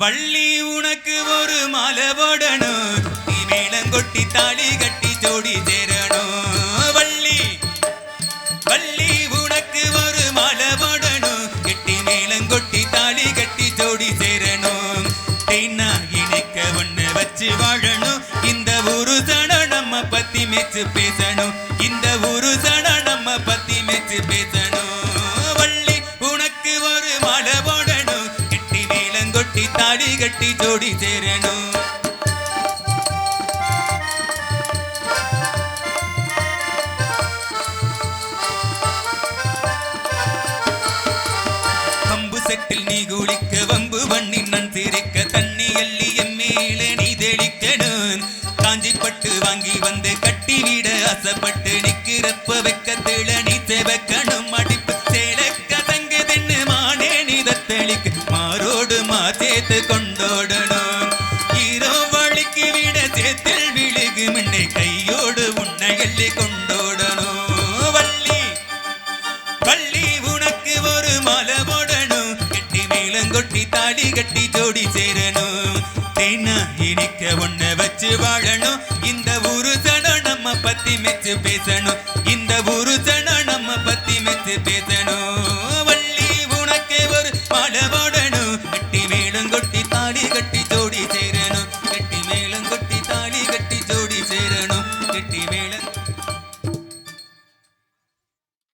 வள்ளி உனக்கு ஒரு மாலை போடணும். நீ மேளங்கொட்டி தாலி கட்டி ஜோடி சேரணும். வள்ளி வள்ளி உனக்கு ஒரு மாலை போடணும். கெட்டி மேளங்கொட்டி தாலி கட்டி ஜோடி சேரணும். தேனா இணைக்க ஒண்ணு வச்சு வாழணும். இந்த ஒரு சனம் நம்ம பத்தி மேச்சு பேசணும். இந்த ஒரு சனம் நம்ம பத்தி மேச்சு பேசணும் தாலி கட்டி ஜோடி சேரணும். கம்பு செட்டில் நீ குளிக்க வம்பு பண்ணி நான் சிரிக்க தண்ணி அள்ளி என் மேலே நீ தெளிக்கணும். காஞ்சி பட்டு வாங்கி மாரோடு மாத்தேத்து கொண்டோடணும். இரோ வழிக்கு விட சேத்தில் விழுகு முன்னே கையோடு உன்னை எள்ளி கொண்டோடணும். வள்ளி வள்ளி உனக்கு ஒரு மலை போடணும். கட்டி மேலங்கொட்டி தாடி கட்டி ஜோடி சேரணும். தேனா இனிக்க உன்னை வச்சு வாழணும். இந்த ஊரு சனம் நம்ம பத்தி மெச்சு பேசணும். இந்த ஊரு சனம் நம்ம பத்தி மெச்சு பேசணும். வள்ளி உனக்கு ஒரு மலை தாடி கட்டி